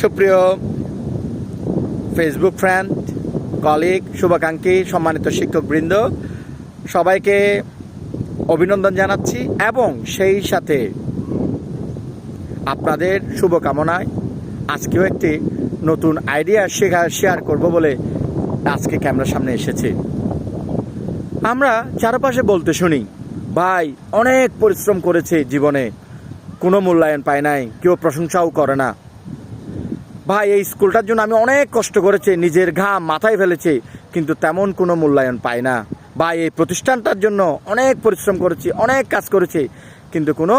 সুপ্রিয় Facebook friend colleague শুভাকাঙ্ক্ষী, সম্মানিত শিক্ষকবৃন্দ, সবাইকে অভিনন্দন জানাচ্ছি এবং সেই সাথে আপনাদের শুভকামনায় আজকেও একটি নতুন আইডিয়া শেখা শেয়ার করব বলে আজকে ক্যামেরার সামনে এসেছি। আমরা চারপাশে বলতে শুনি, ভাই, অনেক পরিশ্রম করেছে জীবনে। কোনো মূল্যায়ন পায় নাই, কেউ প্রশংসাও করে না। ভাই, এই স্কুলটার জন্য আমি অনেক কষ্ট করেছি, নিজের ঘাম মাথায় ফেলেছি, কিন্তু তেমন কোনো মূল্যায়ন পাই না। ভাই, এই প্রতিষ্ঠানটার জন্য অনেক পরিশ্রম করেছি, অনেক কাজ করেছি, কিন্তু কোনো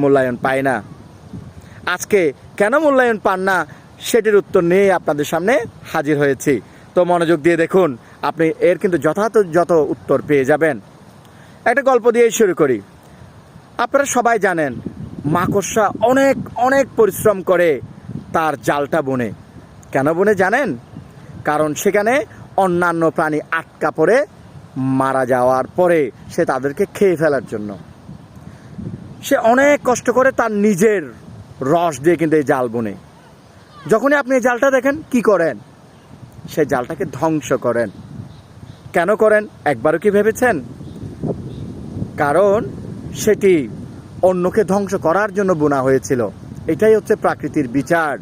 মূল্যায়ন পাই না। আজকে কেন মূল্যায়ন পান না, সেটির উত্তর নিয়ে আপনাদের সামনে হাজির হয়েছি। তো মনোযোগ দিয়ে দেখুন, আপনি এর কিন্তু যথাযথ যত উত্তর পেয়ে যাবেন। একটা গল্প দিয়ে শুরু করি। আপনারা সবাই জানেন, মাকড়সা অনেক অনেক পরিশ্রম করে তার জালটা বুনে। কেন বুনে জানেন? কারণ সেখানে অন্যান্য প্রাণী আটকা পড়ে মারা যাওয়ার পরে সে তাদেরকে খেয়ে ফেলার জন্য। সে অনেক কষ্ট করে তার নিজের রস দিয়ে কিন্তু এই জাল বুনে। যখনই আপনি এই জালটা দেখেন, কি করেন? সে জালটাকে ধ্বংস করেন। কেন করেন? একবারও কি ভেবেছেন? কারণ সেটি অন্যকে ধ্বংস করার জন্য বোনা হয়েছিল। এটাই হচ্ছে প্রাকৃতির বিচার।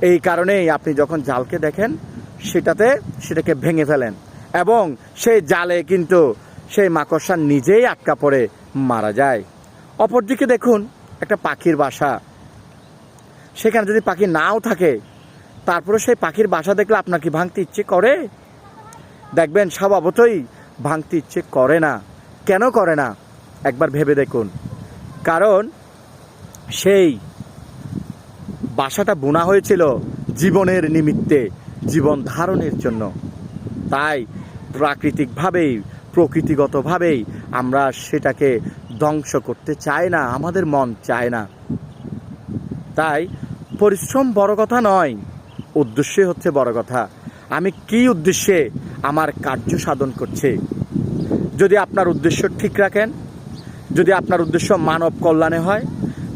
এই কারণেই আপনি যখন জালকে দেখেন, সেটাতে সেটাকে ভেঙে ফেলেন এবং সেই জালে কিন্তু সেই মাকড়সা নিজেই আটকা পড়ে মারা যায়। অপরদিকে দেখুন, একটা পাখির বাসা। সেখানে যদি পাখি নাও থাকে তারপরে সেই পাখির বাসা দেখলে আপনার কি ভাঙতে ইচ্ছে করে? দেখবেন স্বভাবতই ভাঙতে ইচ্ছে করে না। কেন করে না? একবার ভেবে দেখুন। কারণ সেই বাসাটা বোনা হয়েছিল জীবনের নিমিত্তে, জীবন ধারণের জন্য। তাই প্রাকৃতিকভাবেই, প্রকৃতিগতভাবেই আমরা সেটাকে ধ্বংস করতে চাই না, আমাদের মন চায় না। তাই পরিশ্রম বড় কথা নয়, উদ্দেশ্যে হচ্ছে বড় কথা। আমি কি উদ্দেশ্যে আমার কার্য সাধন করছে? যদি আপনার উদ্দেশ্য ঠিক রাখেন, যদি আপনার উদ্দেশ্য মানব কল্যাণে হয়,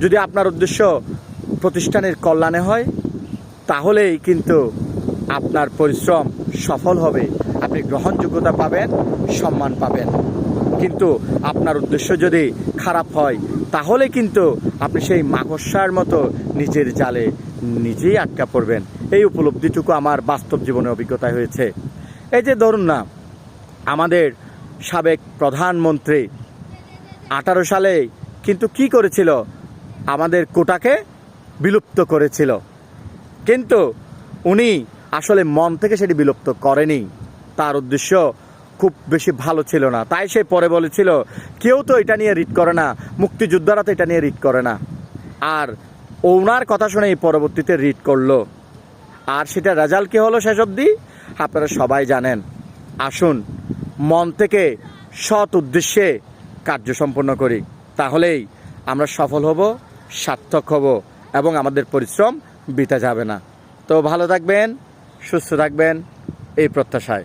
যদি আপনার উদ্দেশ্য প্রতিষ্ঠানের কল্যাণে হয়, তাহলেই কিন্তু আপনার পরিশ্রম সফল হবে। আপনি গ্রহণযোগ্যতা পাবেন, সম্মান পাবেন। কিন্তু আপনার উদ্দেশ্য যদি খারাপ হয়, তাহলে কিন্তু আপনি সেই মাকড়সার মতো নিজের জালে নিজেই আটকা পড়বেন। এই উপলব্ধিটুকু আমার বাস্তব জীবনে অভিজ্ঞতা হয়েছে। এই যে ধরুন না, আমাদের সাবেক প্রধানমন্ত্রী আঠারো সালে কিন্তু কি করেছিল? আমাদের কোটাকে বিলুপ্ত করেছিল। কিন্তু উনি আসলে মন থেকে সেটি বিলুপ্ত করেনি। তার উদ্দেশ্য খুব বেশি ভালো ছিল না। তাই সে পরে বলেছিল, কেউ তো এটা নিয়ে রিট করে না। মুক্তিযোদ্ধারা তো এটা নিয়ে রিট করে না। আর ওনার কথা শুনেই পরবর্তীতে রিট করল। আর সেটা রেজাল্ট কী হলো শেষ অবধি? আপনারা সবাই জানেন। আসুন, মন থেকে সৎ উদ্দেশ্যে কার্য সম্পন্ন করি। তাহলেই আমরা সফল হব, সার্থক হব। এবং আমাদের পরিশ্রম বিতা যাবে না। তো ভালো থাকবেন সুস্থ থাকবেন এই প্রত্যাশায়।